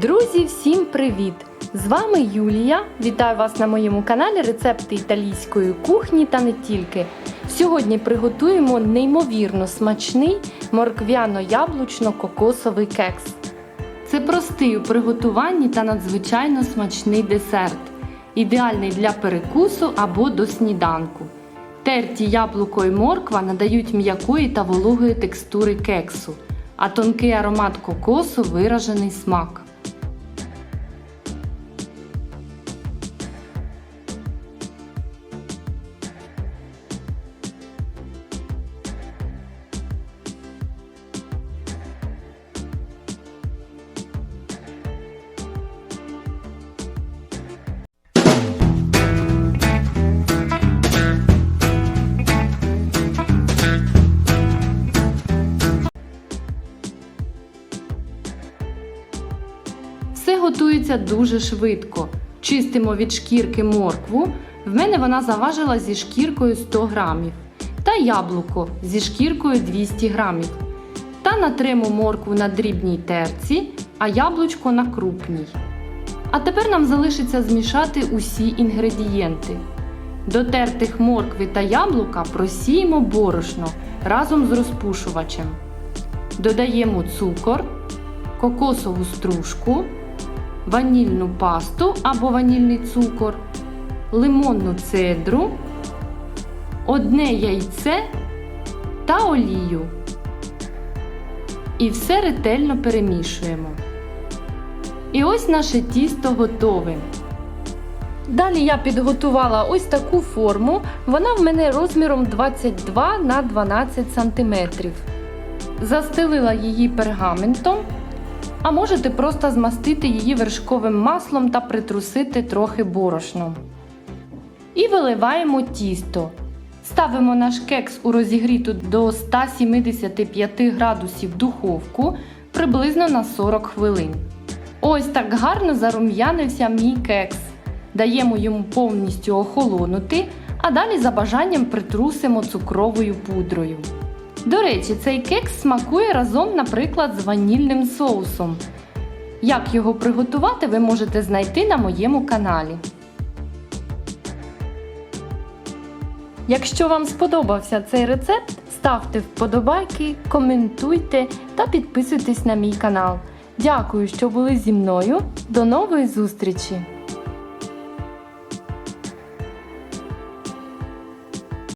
Друзі, всім привіт! З вами Юлія. Вітаю вас на моєму каналі Рецепти італійської кухні та не тільки. Сьогодні приготуємо неймовірно смачний морквяно-яблучно-кокосовий кекс. Це простий у приготуванні та надзвичайно смачний десерт, ідеальний для перекусу або до сніданку. Терті яблуко і морква надають м'якої та вологої текстури кексу, а тонкий аромат кокосу виражений смак. Все готується дуже швидко. Чистимо від шкірки моркву. В мене вона заважила зі шкіркою 100 грамів. Та яблуко зі шкіркою 200 грамів. Та натримо моркву на дрібній терці, а яблучко на крупній. А тепер нам залишиться змішати усі інгредієнти. До тертих моркви та яблука просіємо борошно разом з розпушувачем. Додаємо цукор, кокосову стружку, ванільну пасту або ванільний цукор, лимонну цедру, одне яйце та олію. І все ретельно перемішуємо. І ось наше тісто готове. Далі я підготувала ось таку форму. Вона в мене розміром 22 на 12 см. Застелила її пергаментом, а можете просто змастити її вершковим маслом та притрусити трохи борошном. І виливаємо тісто. Ставимо наш кекс у розігріту до 175 градусів духовку приблизно на 40 хвилин. Ось так гарно зарум'янився мій кекс. Даємо йому повністю охолонути, а далі за бажанням притрусимо цукровою пудрою. До речі, цей кекс смакує разом, наприклад, з ванільним соусом. Як його приготувати, ви можете знайти на моєму каналі. Якщо вам сподобався цей рецепт, ставте вподобайки, коментуйте та підписуйтесь на мій канал. Дякую, що були зі мною. До нової зустрічі!